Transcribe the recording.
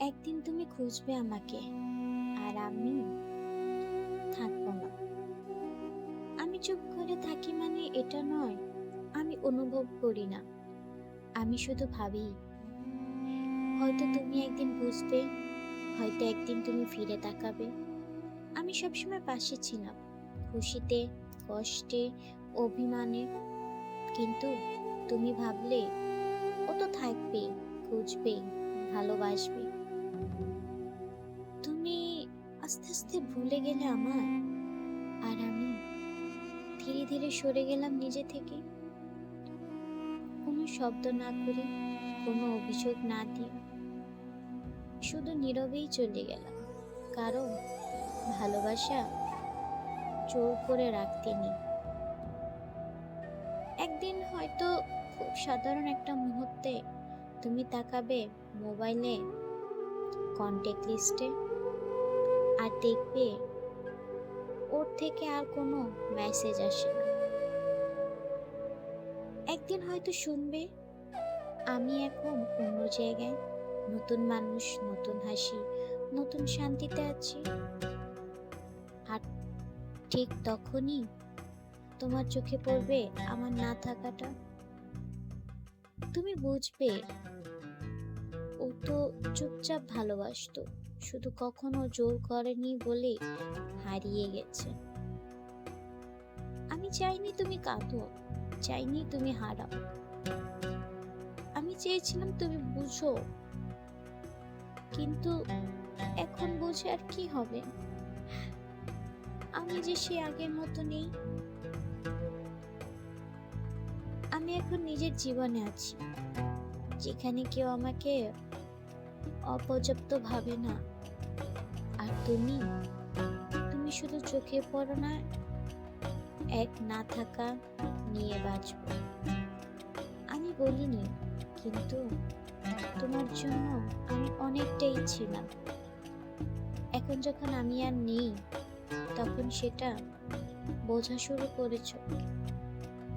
একদিন তুমি খুঁজবে আমাকে, আর আমি থাকব না। আমি চুপ করে থাকি মানে এটা নয়, আমি অনুভব করি না। আমি শুধু ভাবি, হয়তো তুমি একদিন বুঝবে, হয়তো একদিন তুমি ফিরে তাকাবে। আমি সবসময় পাশে ছিলাম, খুশিতে, কষ্টে, অভিমানে। কিন্তু তুমি ভাবলে, ও তো থাকবে খুঁজবে ভালোবাসবে আস্তে আস্তে ভুলে গেলে আমার। আর আমি ধীরে ধীরে সরে গেলাম নিজে থেকে। কোনো শব্দ না করে, কোনো অভিযোগ না দিয়ে শুধু নীরবেই চলে গেলাম। কারণ ভালোবাসা জোর করে রাখতে নেই। একদিন হয়তো খুব সাধারণ একটা মুহূর্তে তুমি তাকাবে মোবাইলে কন্ট্যাক্ট লিস্টে আর দেখবে ওর থেকে আর কোনো মেসেজ আসে না। একদিন হয়তো শুনবে, আমি এখন অন্য জায়গায়, নতুন মানুষ, নতুন হাসি, নতুন শান্তিতে আছি। আর ঠিক তখনই তোমার চোখে পড়বে আমার না থাকাটা। তুমি বুঝবে, ও তো চুপচাপ ভালোবাসতো। শুধু কখনো জোর করেনি বলে হারিয়ে গেছে। আমি চাইনি তুমি কাঁদো, চাইনি তুমি হারাও। আমি চেয়েছিলাম তুমি বুঝো, কিন্তু এখন বুঝে আর কি হবে? আমি যে সে আগের মতো নেই। আমি এখন নিজের জীবনে আছি। যেখানে কেউ আমাকে অপর্যাপ্ত ভাবে না। আর তুমি? তুমি শুধু চোখে পড়ো না, এক না থাকা নিয়ে বাঁচব আমি বলিনি, কিন্তু তোমার জন্য আমি অনেকটাই ছিলাম। এখন যখন আমি আর নেই, তখন সেটা বোঝা শুরু করেছ।